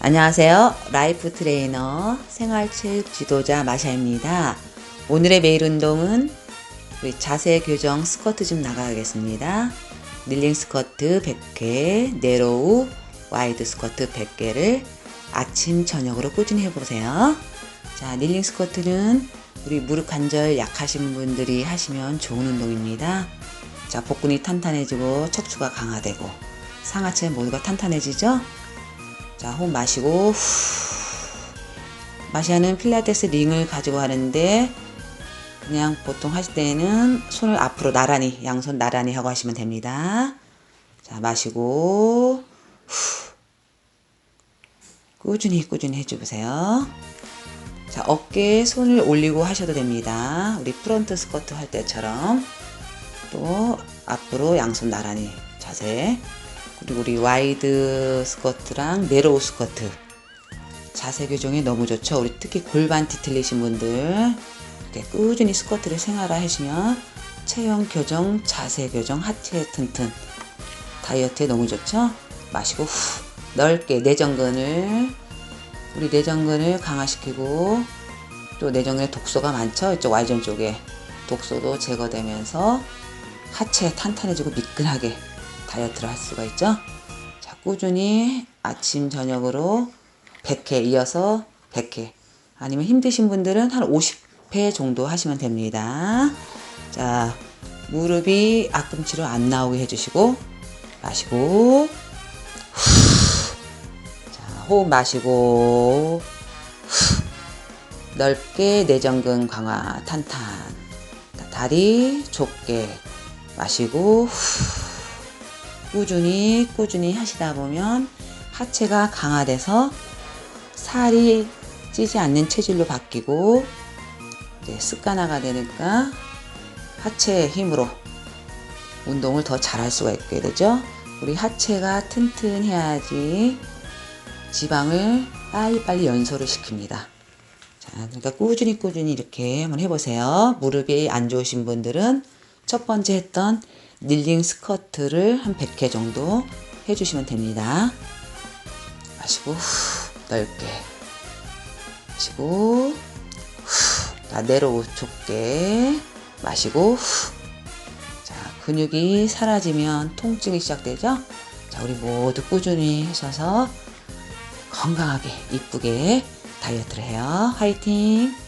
안녕하세요. 라이프 트레이너 생활체육 지도자 마샤입니다. 오늘의 매일 운동은 우리 자세 교정 스쿼트 좀 나가겠습니다. 닐링 스쿼트 100회, 네로우 와이드 스쿼트 100개를 아침 저녁으로 꾸준히 해보세요. 자, 닐링 스쿼트는 우리 무릎 관절 약하신 분들이 하시면 좋은 운동입니다. 자, 복근이 탄탄해지고 척추가 강화되고 상하체 모두가 탄탄해지죠? 자, 호흡 마시고 후. 마시아는 필라테스 링을 가지고 하는데 그냥 보통 하실 때는 손을 앞으로 나란히 양손 나란히 하고 하시면 됩니다. 자, 마시고 후. 꾸준히 꾸준히 해주세요. 자, 어깨에 손을 올리고 하셔도 됩니다. 우리 프론트 스쿼트 할 때처럼 또 앞으로 양손 나란히 자세 그리고 우리 와이드 스쿼트랑 네로우 스쿼트 자세 교정에 너무 좋죠. 우리 특히 골반 뒤틀리신 분들 꾸준히 스쿼트를 생활화하시면 체형 교정, 자세 교정, 하체 튼튼 다이어트에 너무 좋죠. 마시고 후 넓게 내전근을 우리 내전근을 강화시키고 또 내전근에 독소가 많죠. 이쪽 Y존 쪽에 독소도 제거되면서 하체 탄탄해지고 미끈하게 다이어트를 할 수가 있죠. 자, 꾸준히 아침 저녁으로 100회 이어서 100회 아니면 힘드신 분들은 한 50회 정도 하시면 됩니다. 자, 무릎이 앞꿈치로 안 나오게 해주시고 마시고 후. 자, 호흡 마시고 후. 넓게 내전근 강화 탄탄 다리 좁게 마시고 후. 꾸준히 꾸준히 하시다 보면 하체가 강화돼서 살이 찌지 않는 체질로 바뀌고 이제 습관화가 되니까 하체의 힘으로 운동을 더 잘할 수가 있게 되죠. 우리 하체가 튼튼해야지 지방을 빨리빨리 연소를 시킵니다. 자, 그러니까 꾸준히 꾸준히 이렇게 한번 해보세요. 무릎이 안 좋으신 분들은 첫 번째 했던 닐링 스쿼트를 한 100회 정도 해주시면 됩니다. 마시고 후, 넓게 마시고 후, 자, 내로 좁게 마시고 후. 자, 근육이 사라지면 통증이 시작되죠? 자, 우리 모두 꾸준히 하셔서 건강하게 이쁘게 다이어트를 해요. 화이팅!